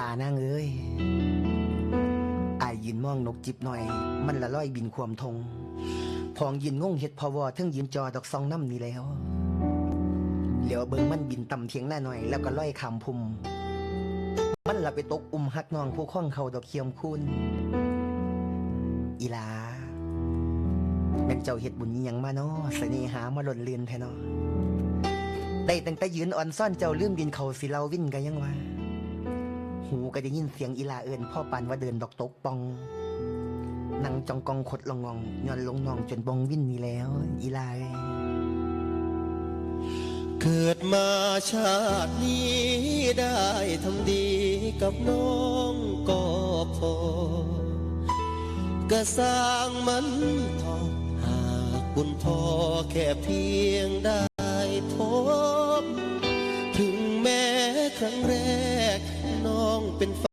ลานางเอ้ยอายยืนมองนกจิบหน่อย มันละล่อยบินความทง พองยืนงงเฮ็ดพอวอทั้งยืนจอดอกซองน้ำนี่แล้วเหลียวเบิงมันบินต่ำเทียงหน้าหน่อย แล้วก็ล่อยคำพุม มันละไปตกอุ้มฮักน้องผู้ข้องเขาดอกเคียมคุณอีลาแม่นเจ้าเฮ็ดบุญยังมาเนาะเสน่หามาหล่นเลือนแท้เนาะได้ตั้งแต่ยืนอ่อนซ่อนเจ้าลืมดินเขาสิเราวิ่นกันยังวะ หูก็ได้ยินเสียงอีลาเอินพ่อปันว่าเดินดอกตกปองนั่งจองกองขดลงงองย้อนลงนองจนบองวิ่นนี่แล้ว อีลาเกิดมาชาตินี้ได้ทำดีกับน้องก็พอ ก็สร้างมันทอหากบุญพอแค่เพียงได้พบ ถึงแม้ครั้งแรก เป็น